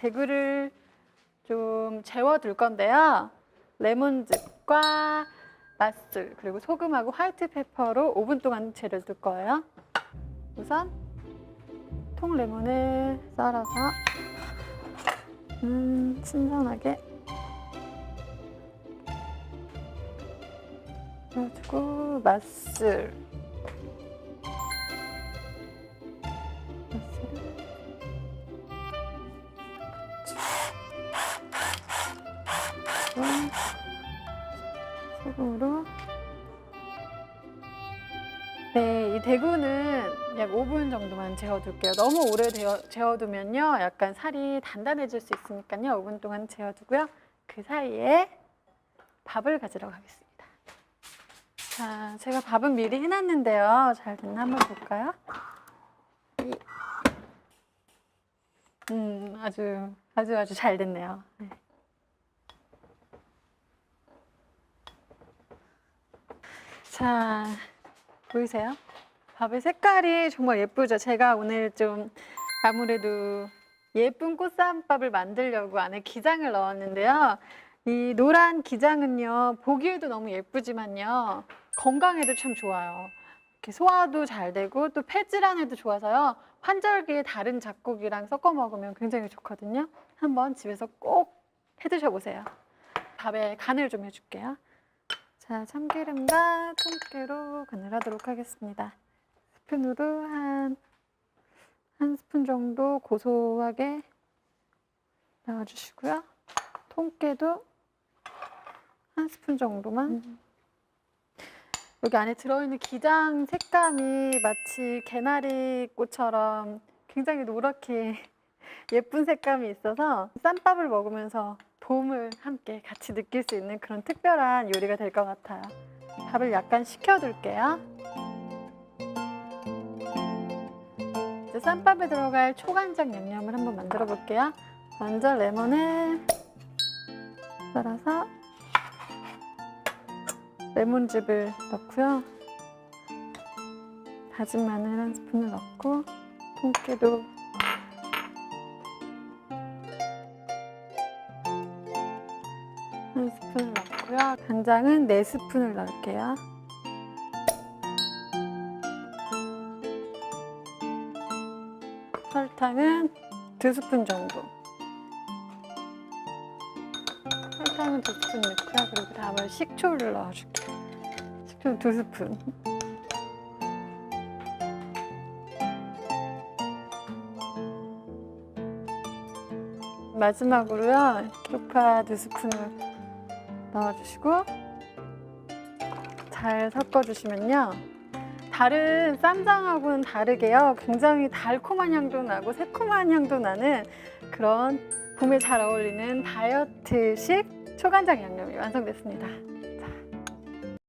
대구를 좀 재워둘 건데요. 레몬즙과 맛술 그리고 소금하고 화이트 페퍼로 5분 동안 재려둘 거예요. 우선 통 레몬을 썰어서 음, 신선하게 그래가지고 맛술 그리고 소금으로 네, 이 대구는 약 5분 정도만 재워둘게요. 너무 오래 데워- 재워 두면요, 약간 살이 단단해질 수 있으니까요, 5분 동안 재워두고요. 그 사이에 밥을 가지러 가겠습니다. 자, 제가 밥은 미리 해놨는데요. 잘 됐나 한번 볼까요? 이- 음, 아주 아주 아주 잘 됐네요. 네. 자, 보이세요? 밥의 색깔이 정말 예쁘죠? 제가 오늘 좀 아무래도 예쁜 꽃쌈밥을 만들려고 안에 기장을 넣었는데요. 이 노란 기장은요, 보기에도 너무 예쁘지만요, 건강에도 참 좋아요. 이렇게 소화도 잘 되고 또 폐질환에도 좋아서요, 환절기에 다른 잡곡이랑 섞어 먹으면 굉장히 좋거든요. 한번 집에서 꼭 해 드셔보세요. 밥에 간을 좀 해줄게요. 자, 참기름과 통깨로 간을 하도록 하겠습니다. 스푼으로 한, 한 스푼 정도 고소하게 넣어주시고요. 통깨도 한 스푼 정도만. 여기 안에 들어있는 기장 색감이 마치 개나리 꽃처럼 굉장히 노랗게 예쁜 색감이 있어서 쌈밥을 먹으면서 봄을 함께 같이 느낄 수 있는 그런 특별한 요리가 될 것 같아요. 밥을 약간 식혀둘게요. 이제 쌈밥에 들어갈 초간장 양념을 한번 만들어 볼게요. 먼저 레몬을 썰어서 레몬즙을 넣고요. 다진 마늘 한 스푼을 넣고 통깨도 한 스푼을 넣고요. 간장은 네 스푼을 넣을게요. 설탕은 두 스푼 정도. 설탕은 두 스푼 넣고요. 그리고 다음에 식초를 넣어줄게요. 식초 두 스푼. 마지막으로요. 쪽파 두 스푼을 넣어주시고 잘 섞어주시면요. 다른 쌈장하고는 다르게요. 굉장히 달콤한 향도 나고 새콤한 향도 나는 그런 봄에 잘 어울리는 다이어트식 초간장 양념이 완성됐습니다.